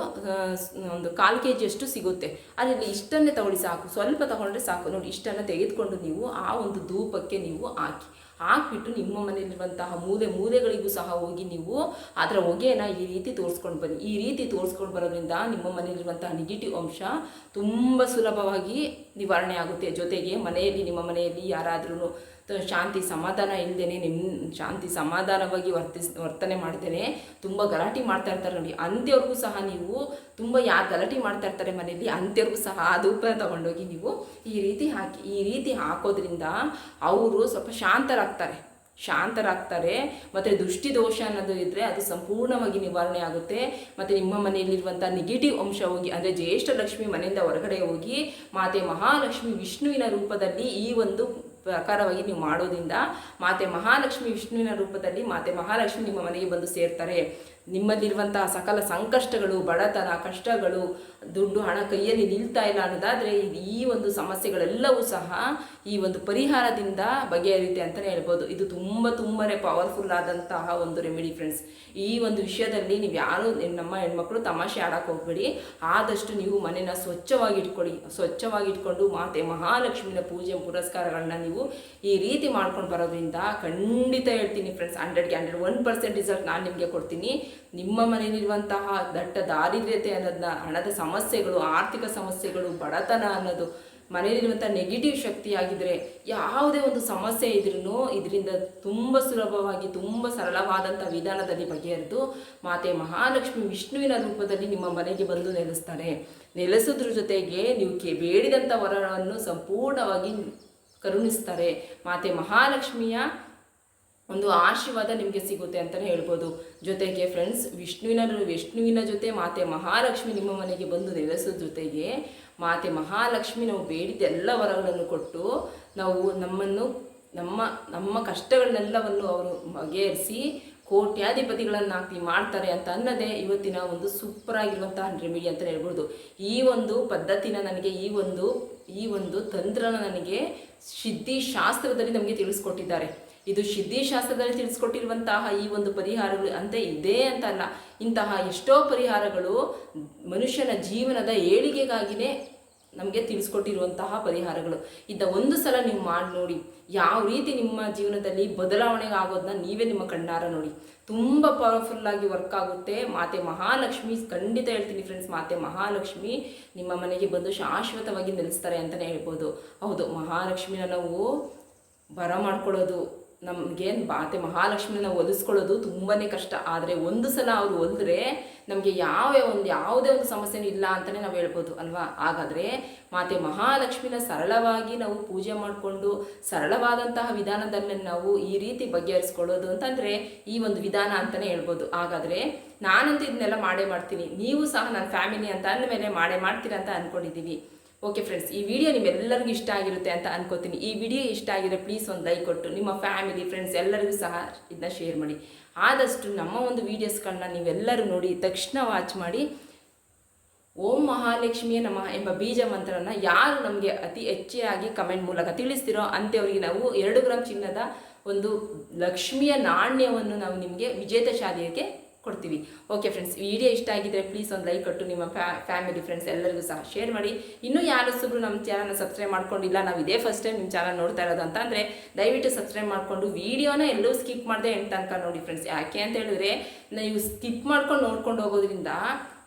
ಒಂದು ಕಾಲು ಕೆ ಜಿಯಷ್ಟು ಸಿಗುತ್ತೆ. ಅದರಲ್ಲಿ ಇಷ್ಟನ್ನೇ ತಗೊಳ್ಳಿ ಸಾಕು. ಸ್ವಲ್ಪ ತಗೊಂಡ್ರೆ ಸಾಕು. ನೋಡಿ, ಇಷ್ಟನ್ನು ತೆಗೆದುಕೊಂಡು ನೀವು ಆ ಒಂದು ಧೂಪಕ್ಕೆ ನೀವು ಹಾಕಿ. ಹಾಕ್ಬಿಟ್ಟು ನಿಮ್ಮ ಮನೆಯಲ್ಲಿರುವಂತಹ ಮೂಲೆ ಮೂಲೆಗಳಿಗೂ ಸಹ ಹೋಗಿ ನೀವು ಅದರ ಹೊಗೆಯನ್ನು ಈ ರೀತಿ ತೋರಿಸ್ಕೊಂಡು ಬನ್ನಿ. ಈ ರೀತಿ ತೋರಿಸ್ಕೊಂಡು ಬರೋದ್ರಿಂದ ನಿಮ್ಮ ಮನೆಯಲ್ಲಿರುವಂತಹ ನೆಗೆಟಿವ್ ಅಂಶ ತುಂಬ ಸುಲಭವಾಗಿ ನಿವಾರಣೆ ಆಗುತ್ತೆ. ಜೊತೆಗೆ ಮನೆಯಲ್ಲಿ, ನಿಮ್ಮ ಮನೆಯಲ್ಲಿ ಯಾರಾದ್ರೂ ಶಾಂತಿ ಸಮಾಧಾನ ಇಲ್ಲದೇನೆ ನಿಮ್ಮ ಶಾಂತಿ ಸಮಾಧಾನವಾಗಿ ವರ್ತಿಸ್, ವರ್ತನೆ ಮಾಡ್ತೇನೆ ತುಂಬ ಗಲಾಟೆ ಮಾಡ್ತಾ ಇರ್ತಾರೆ ನೋಡಿ. ಅಂತ್ಯವ್ರಿಗೂ ಸಹ ನೀವು ತುಂಬ ಯಾರು ಗಲಾಟೆ ಮಾಡ್ತಾ ಇರ್ತಾರೆ ಮನೆಯಲ್ಲಿ, ಅಂತ್ಯವ್ರಿಗೂ ಸಹ ಆ ಧೂಪ ತಗೊಂಡೋಗಿ ನೀವು ಈ ರೀತಿ ಹಾಕಿ, ಈ ರೀತಿ ಹಾಕೋದ್ರಿಂದ ಅವರು ಸ್ವಲ್ಪ ಶಾಂತರಾಗ್ತಾರೆ. ಶಾಂತರಾಗ್ತಾರೆ. ಮತ್ತು ದುಷ್ಟಿದೋಷ ಅನ್ನೋದು ಇದ್ದರೆ ಅದು ಸಂಪೂರ್ಣವಾಗಿ ನಿವಾರಣೆ ಆಗುತ್ತೆ. ಮತ್ತು ನಿಮ್ಮ ಮನೆಯಲ್ಲಿರುವಂಥ ನೆಗೆಟಿವ್ ಅಂಶ ಹೋಗಿ, ಅಂದರೆ ಜ್ಯೇಷ್ಠ ಲಕ್ಷ್ಮಿ ಮನೆಯಿಂದ ಹೊರಗಡೆ ಹೋಗಿ, ಮಾತೆ ಮಹಾಲಕ್ಷ್ಮಿ ವಿಷ್ಣುವಿನ ರೂಪದಲ್ಲಿ ಈ ಒಂದು ಪ್ರಕಾರವಾಗಿ ನೀವು ಮಾಡೋದ್ರಿಂದ ಮಾತೆ ಮಹಾಲಕ್ಷ್ಮಿ ವಿಷ್ಣುವಿನ ರೂಪದಲ್ಲಿ ಮಾತೆ ಮಹಾಲಕ್ಷ್ಮಿ ನಿಮ್ಮ ಮನೆಗೆ ಬಂದು ಸೇರ್ತಾರೆ. ನಿಮ್ಮಲ್ಲಿರುವಂತಹ ಸಕಲ ಸಂಕಷ್ಟಗಳು, ಬಡತನ, ಕಷ್ಟಗಳು, ದುಡ್ಡು, ಹಣ ಕೈಯಲ್ಲಿ ನಿಲ್ತಾ ಇಲ್ಲ ಅನ್ನೋದಾದರೆ ಈ ಒಂದು ಸಮಸ್ಯೆಗಳೆಲ್ಲವೂ ಸಹ ಈ ಒಂದು ಪರಿಹಾರದಿಂದ ಬಗೆಹರಿಯುತ್ತೆ ಅಂತಲೇ ಹೇಳ್ಬೋದು. ಇದು ತುಂಬ ತುಂಬಾ ಪವರ್ಫುಲ್ ಆದಂತಹ ಒಂದು ರೆಮಿಡಿ ಫ್ರೆಂಡ್ಸ್ ಈ ಒಂದು ವಿಷಯದಲ್ಲಿ ನೀವು ಯಾರು ನಮ್ಮ ಹೆಣ್ಮಕ್ಳು ತಮಾಷೆ ಆಡಕ್ಕೆ ಹೋಗ್ಬೇಡಿ. ಆದಷ್ಟು ನೀವು ಮನೆನ ಸ್ವಚ್ಛವಾಗಿ ಇಟ್ಕೊಳ್ಳಿ ಸ್ವಚ್ಛವಾಗಿ ಇಟ್ಕೊಂಡು ಮಾತೆ ಮಹಾಲಕ್ಷ್ಮಿನ ಪೂಜೆ ಪುರಸ್ಕಾರಗಳನ್ನ ನೀವು ಈ ರೀತಿ ಮಾಡ್ಕೊಂಡು ಬರೋದ್ರಿಂದ ಖಂಡಿತ ಹೇಳ್ತೀನಿ ಫ್ರೆಂಡ್ಸ್ ಹಂಡ್ರೆಡ್ಗೆ ಹಂಡ್ರೆಡ್ ಒನ್ ಪರ್ಸೆಂಟ್ ರಿಸಲ್ಟ್ ನಾನು ನಿಮಗೆ ಕೊಡ್ತೀನಿ. ನಿಮ್ಮ ಮನೆಯಲ್ಲಿರುವಂತಹ ದಟ್ಟ ದಾರಿದ್ರ್ಯತೆ ಅನ್ನೋದನ್ನ ಹಣದ ಸಮಸ್ಯೆಗಳು, ಆರ್ಥಿಕ ಸಮಸ್ಯೆಗಳು, ಬಡತನ ಅನ್ನೋದು, ಮನೆಯಲ್ಲಿರುವಂಥ ನೆಗೆಟಿವ್ ಶಕ್ತಿ ಆಗಿದ್ರೆ ಯಾವುದೇ ಒಂದು ಸಮಸ್ಯೆ ಇದ್ರೂ ಇದರಿಂದ ತುಂಬ ಸುಲಭವಾಗಿ, ತುಂಬ ಸರಳವಾದಂಥ ವಿಧಾನದಲ್ಲಿ ಬಗೆಹರಿದು ಮಾತೆ ಮಹಾಲಕ್ಷ್ಮಿ ವಿಷ್ಣುವಿನ ರೂಪದಲ್ಲಿ ನಿಮ್ಮ ಮನೆಗೆ ಬಂದು ನೆಲೆಸ್ತಾರೆ. ನೆಲೆಸೋದ್ರ ಜೊತೆಗೆ ನೀವು ಕೆ, ಬೇಡಿದಂಥ ವರವನ್ನು ಸಂಪೂರ್ಣವಾಗಿ ಕರುಣಿಸ್ತಾರೆ. ಮಾತೆ ಮಹಾಲಕ್ಷ್ಮಿಯ ಒಂದು ಆಶೀರ್ವಾದ ನಿಮಗೆ ಸಿಗುತ್ತೆ ಅಂತಲೇ ಹೇಳ್ಬೋದು. ಜೊತೆಗೆ ಫ್ರೆಂಡ್ಸ್ ವಿಷ್ಣುವಿನ ವಿಷ್ಣುವಿನ ಜೊತೆ ಮಾತೆ ಮಹಾಲಕ್ಷ್ಮಿ ನಿಮ್ಮ ಮನೆಗೆ ಬಂದು ನೆಲೆಸೋ ಜೊತೆಗೆ ಮಾತೆ ಮಹಾಲಕ್ಷ್ಮಿ ನಾವು ಬೇಡಿದ ಎಲ್ಲ ವರಗಳನ್ನು ಕೊಟ್ಟು ನಾವು ನಮ್ಮನ್ನು, ನಮ್ಮ ನಮ್ಮ ಕಷ್ಟಗಳನ್ನೆಲ್ಲವನ್ನು ಅವರು ಬಗೆಹರಿಸಿ ಕೋಟ್ಯಾಧಿಪತಿಗಳನ್ನಾಗಿ ಮಾಡ್ತಾರೆ ಅಂತ ಅನ್ನೋದೇ ಇವತ್ತಿನ ಒಂದು ಸೂಪರ್ ಆಗಿರುವಂತಹ ರೆಮಿಡಿ ಅಂತ ಹೇಳ್ಬೋದು. ಈ ಒಂದು ಪದ್ಧತಿನ ನನಗೆ, ಈ ಒಂದು ಈ ಒಂದು ತಂತ್ರನ ನನಗೆ ಸಿದ್ಧಿ ಶಾಸ್ತ್ರದಲ್ಲಿ ನಮಗೆ ತಿಳಿಸ್ಕೊಟ್ಟಿದ್ದಾರೆ. ಇದು ಸಿದ್ಧಿ ಶಾಸ್ತ್ರದಲ್ಲಿ ತಿಳಿಸ್ಕೊಟ್ಟಿರುವಂತಹ ಈ ಒಂದು ಪರಿಹಾರಗಳು ಅಂತ ಇದೆ ಅಂತ ಅಲ್ಲ ಇಂತಹ ಎಷ್ಟೋ ಪರಿಹಾರಗಳು ಮನುಷ್ಯನ ಜೀವನದ ಏಳಿಗೆಗಾಗಿನೇ ನಮಗೆ ತಿಳಿಸ್ಕೊಟ್ಟಿರುವಂತಹ ಪರಿಹಾರಗಳು. ಇದ್ದ ಒಂದು ಸಲ ನೀವು ಮಾಡಿ ನೋಡಿ, ಯಾವ ರೀತಿ ನಿಮ್ಮ ಜೀವನದಲ್ಲಿ ಬದಲಾವಣೆಗೆ ಆಗೋದನ್ನ ನೀವೇ ನಿಮ್ಮ ಕಣ್ಣಾರ ನೋಡಿ. ತುಂಬ ಪವರ್ಫುಲ್ಲಾಗಿ ವರ್ಕ್ ಆಗುತ್ತೆ. ಮಾತೆ ಮಹಾಲಕ್ಷ್ಮಿ, ಖಂಡಿತ ಹೇಳ್ತೀನಿ ಫ್ರೆಂಡ್ಸ್ ಮಾತೆ ಮಹಾಲಕ್ಷ್ಮಿ ನಿಮ್ಮ ಮನೆಗೆ ಬಂದು ಶಾಶ್ವತವಾಗಿ ನೆಲೆಸ್ತಾರೆ ಅಂತಲೇ ಹೇಳ್ಬೋದು. ಹೌದು, ಮಹಾಲಕ್ಷ್ಮಿನ ನಾವು ಬರ ಮಾಡ್ಕೊಳ್ಳೋದು ನಮಗೆ ಮಾತೆ ಮಹಾಲಕ್ಷ್ಮಿನ ಒಲಿಸ್ಕೊಳ್ಳೋದು ತುಂಬಾ ಕಷ್ಟ. ಆದರೆ ಒಂದು ಸಲ ಅವರು ಒಲಿದ್ರೆ ನಮಗೆ ಯಾವ ಒಂದು ಯಾವುದೇ ಒಂದು ಸಮಸ್ಯೆನೂ ಇಲ್ಲ ಅಂತಲೇ ನಾವು ಹೇಳ್ಬೋದು, ಅಲ್ವಾ? ಹಾಗಾದರೆ ಮಾತೆ ಮಹಾಲಕ್ಷ್ಮಿನ ಸರಳವಾಗಿ ನಾವು ಪೂಜೆ ಮಾಡಿಕೊಂಡು ಸರಳವಾದಂತಹ ವಿಧಾನದಲ್ಲಿ ನಾವು ಈ ರೀತಿ ಬಗೆಹರಿಸ್ಕೊಳ್ಳೋದು ಅಂತಂದರೆ ಈ ಒಂದು ವಿಧಾನ ಅಂತಲೇ ಹೇಳ್ಬೋದು. ಹಾಗಾದರೆ ನಾನಂತೂ ಇದನ್ನೆಲ್ಲ ಮಾಡೇ ಮಾಡ್ತೀನಿ. ನೀವು ಸಹ ನನ್ನ ಫ್ಯಾಮಿಲಿ ಅಂತ ಅಂದಮೇಲೆ ಮಾಡೇ ಮಾಡ್ತೀರ ಅಂತ ಅಂದ್ಕೊಂಡಿದ್ದೀವಿ ಓಕೆ ಫ್ರೆಂಡ್ಸ್ ಈ ವಿಡಿಯೋ ನಿಮ್ಮೆಲ್ಲರಿಗೂ ಇಷ್ಟ ಆಗಿರುತ್ತೆ ಅಂತ ಅನ್ಕೋತೀನಿ. ಈ ವಿಡಿಯೋ ಇಷ್ಟ ಆಗಿದ್ರೆ ಪ್ಲೀಸ್ ಒಂದು ಲೈಕ್ ಕೊಟ್ಟು ನಿಮ್ಮ ಫ್ಯಾಮಿಲಿ ಫ್ರೆಂಡ್ಸ್ ಎಲ್ಲರಿಗೂ ಸಹ ಇದನ್ನ ಶೇರ್ ಮಾಡಿ. ಆದಷ್ಟು ನಮ್ಮ ಒಂದು ವೀಡಿಯೋಸ್ಗಳನ್ನ ನೀವೆಲ್ಲರೂ ನೋಡಿ ತಕ್ಷಣ ವಾಚ್ ಮಾಡಿ. ಓಂ ಮಹಾಲಕ್ಷ್ಮಿಯ ನಮಃ ಎಂಬ ಬೀಜ ಮಂತ್ರನ ಯಾರು ನಮಗೆ ಅತಿ ಹೆಚ್ಚಾಗಿ ಕಮೆಂಟ್ ಮೂಲಕ ತಿಳಿಸ್ತಿರೋ ಅಂಥವರಿಗೆ ನಾವು ಎರಡು ಗ್ರಾಮ್ ಚಿನ್ನದ ಒಂದು ಲಕ್ಷ್ಮಿಯ ನಾಣ್ಯವನ್ನು ನಾವು ನಿಮಗೆ ವಿಜೇತ ಶಾಲೆಗೆ ಕೊಡ್ತೀವಿ. ಓಕೆ ಫ್ರೆಂಡ್ಸ್ ವಿಡಿಯೋ ಇಷ್ಟ ಆಗಿದ್ರೆ ಪ್ಲೀಸ್ ಒಂದು ಲೈಕ್ ಕೊಟ್ಟು ನಿಮ್ಮ ಫ್ಯಾ ಫ್ಯಾಮಿಲಿ ಫ್ರೆಂಡ್ಸ್ ಎಲ್ಲರಿಗೂ ಸಹ ಶೇರ್ ಮಾಡಿ. ಇನ್ನೂ ಯಾರೊಬ್ಬರು ನಮ್ಮ ಚಾನಲ್ನ ಸಬ್ಸ್ಕ್ರೈಬ್ ಮಾಡ್ಕೊಂಡಿಲ್ಲ, ನಾವು ಇದೇ ಫಸ್ಟ್ ಟೈಮ್ ನಿಮ್ಮ ಚಾನಲ್ ನೋಡ್ತಾ ಇರೋದು ಅಂತ ದಯವಿಟ್ಟು ಸಬ್ಸ್ಕ್ರೈಬ್ ಮಾಡಿಕೊಂಡು ವಿಡಿಯೋನ ಎಲ್ಲೂ ಸ್ಕಿಪ್ ಮಾಡದೆ ಎಂಟು ತನಕ ನೋಡಿ ಫ್ರೆಂಡ್ಸ್ ಯಾಕೆ ಅಂತ ಹೇಳಿದ್ರೆ, ನೀವು ಸ್ಕಿಪ್ ಮಾಡ್ಕೊಂಡು ನೋಡ್ಕೊಂಡು ಹೋಗೋದ್ರಿಂದ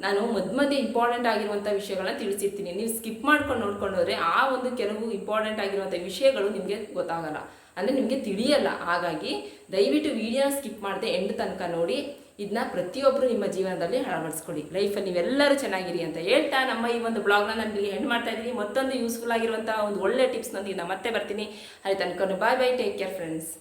ನಾನು ಮಧ್ಯ ಮಧ್ಯೆ ಇಂಪಾರ್ಟೆಂಟ್ ಆಗಿರುವಂಥ ವಿಷಯಗಳನ್ನ ತಿಳಿಸಿರ್ತೀನಿ. ನೀವು ಸ್ಕಿಪ್ ಮಾಡ್ಕೊಂಡು ನೋಡ್ಕೊಂಡು ಹೋದರೆ ಆ ಒಂದು ಕೆಲವು ಇಂಪಾರ್ಟೆಂಟ್ ಆಗಿರುವಂಥ ವಿಷಯಗಳು ನಿಮಗೆ ಗೊತ್ತಾಗಲ್ಲ. ಅಂದರೆ ನಿಮಗೆ ತಿಳಿಯಲ್ಲ. ಹಾಗಾಗಿ ದಯವಿಟ್ಟು ವಿಡಿಯೋನ ಸ್ಕಿಪ್ ಮಾಡದೆ ಎಂಡ್ ತನಕ ನೋಡಿ. ಇದನ್ನ ಪ್ರತಿಯೊಬ್ಬರು ನಿಮ್ಮ ಜೀವನದಲ್ಲಿ ಅಳವಡಿಸ್ಕೊಳ್ಳಿ. ಲೈಫಲ್ಲಿ ನೀವೆಲ್ಲರೂ ಚೆನ್ನಾಗಿರಿ ಅಂತ ಹೇಳ್ತಾ ನಮ್ಮ ಈ ಒಂದು ಬ್ಲಾಗ್ನ ನಾನು ಇಲ್ಲಿಗೆ ಎಂಡ್ ಮಾಡ್ತಾ ಇದ್ದೀನಿ. ಮತ್ತೊಂದು ಯೂಸ್ಫುಲ್ ಆಗಿರುವಂಥ ಒಂದು ಒಳ್ಳೆ ಟಿಪ್ಸ್ನೊಂದಿಗೆ ನಾನು ಮತ್ತೆ ಬರ್ತೀನಿ. ಅಲ್ಲಿ ತನಕ bye bye take care friends